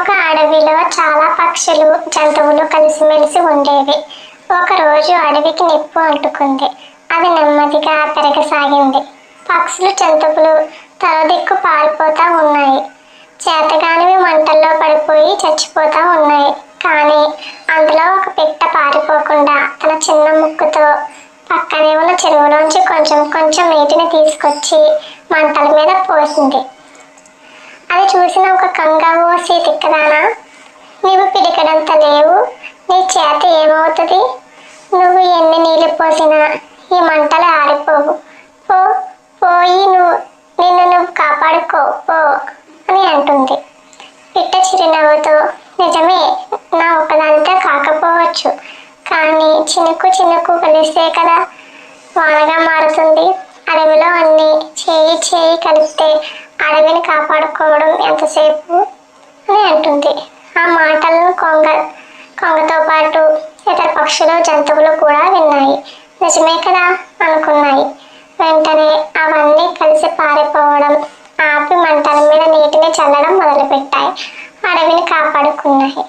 ఒక అడవిలో చాలా పక్షులు జంతువులు కలిసిమెలిసి ఉండేవి. ఒకరోజు అడవికి నిప్పు అంటుకుంది. అది నెమ్మదిగా పెరగసాగింది. పక్షులు జంతువులు తలదిక్కు పారిపోతూ పారిపోతా ఉన్నాయి. చేతగానివి మంటల్లో పడిపోయి చచ్చిపోతా ఉన్నాయి. కానీ అందులో ఒక పిట్ట పారిపోకుండా తన చిన్న ముక్కుతో పక్కనే ఉన్న చెరువులోంచి కొంచెం కొంచెం నీటిని తీసుకొచ్చి మంటల మీద పోసింది. అది చూసిన ఒక కంగావు సీతిక్కదానా నువ్వు నీవు పిడికడంత లేవు నీ చేత ఏమవుతుంది? నువ్వు ఎన్ని నీళ్ళు పోసినా ఈ మంటలు ఆరిపోవు. పో పోయి నువ్వు నిన్ను నువ్వు కాపాడుకో పో అని అంటుంది. పిట్ట చిరునవ్వుతో నిజమే నా ఒకదానితో కాకపోవచ్చు. కానీ చినుకు చినుకు కలిస్తే కదా వానగా మారుతుంది. అడవిలో అన్ని చేయి చేయి కలిపితే అడవిని కాపాడుకోవడం ఎంతసేపు అని అంటుంది. ఆ మాటలను కొంగ కొంగతో పాటు ఇతర పక్షులు జంతువులు కూడా విన్నాయి. నిజమే కదా అనుకున్నాయి. వెంటనే అవన్నీ కలిసి పారిపోవడం ఆపి మంటల మీద నీటిని చల్లడం మొదలుపెట్టాయి. అడవిని కాపాడుకున్నాయి.